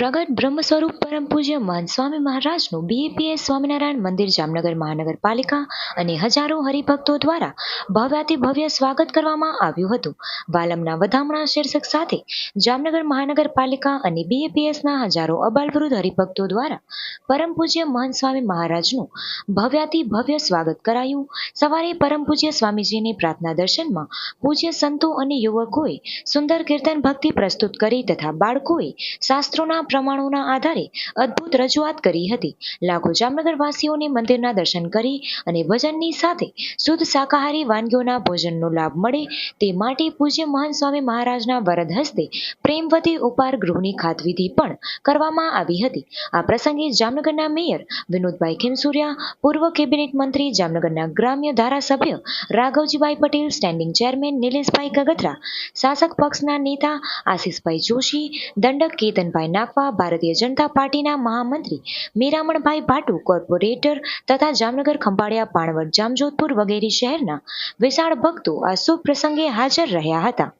પ્રગટ બ્રહ્મ સ્વરૂપ પરમ પૂજ્ય મહંત મહારાજનું બીએપીએસ સ્વામિનારાયણ મંદિર જામનગર મહાનગરપાલિકા અને હજારો હરિભક્તો દ્વારા ભવ્યાતિભવ્ય સ્વાગત કરવામાં આવ્યું હતું. વાલમના વધામણા શીર્ષક સાથે જામનગર મહાનગરપાલિકા અને બીએપીએસના હજારો અબાલવૃદ્ધ હરિભક્તો દ્વારા પરમ પૂજ્ય મહંત સ્વામી મહારાજનું ભવ્યાતિભવ્ય સ્વાગત કરાયું. સવારે પરમ પૂજ્ય સ્વામીજીની પ્રાર્થના દર્શનમાં પૂજ્ય સંતો અને યુવકોએ સુંદર કીર્તન ભક્તિ પ્રસ્તુત કરી તથા બાળકોએ શાસ્ત્રોના પ્રમાણોના આધારે અદ્ભુત રજૂઆત કરી હતી. લાખો જામનગર વાસીઓને મંદિરના દર્શન કરી અને ભજનની સાથે શુદ્ધ શાકાહારી વાનગીઓના ભોજનનો લાભ મળે તે માટે પૂજ્ય મહંત સ્વામી મહારાજના વરદ હસ્તે પ્રેમવતી ઉપાર ગૃહની ખાતવિધિ પણ કરવામાં આવી હતી. આ પ્રસંગે જામનગરના મેયર વિનોદભાઈ ખીમસુરિયા, પૂર્વ કેબિનેટ મંત્રી જામનગરના ગ્રામ્ય ધારાસભ્ય રાઘવજીભાઈ પટેલ, સ્ટેન્ડિંગ ચેરમેન નિલેશભાઈ કગથરા શાસક પક્ષના નેતા આશીષભાઈ જોશી, દંડક કેતનભાઈ નાકવા ભારતીય જનતા પાર્ટીના મહામંત્રી મીરામણભાઈ ભાટુ, કોર્પોરેટર તથા જામનગર ખંભાળિયા પાણવડ જામજોધપુર વગેરે શહેરના વિશાળ ભક્તો આ શુભ પ્રસંગે હાજર રહ્યા હતા.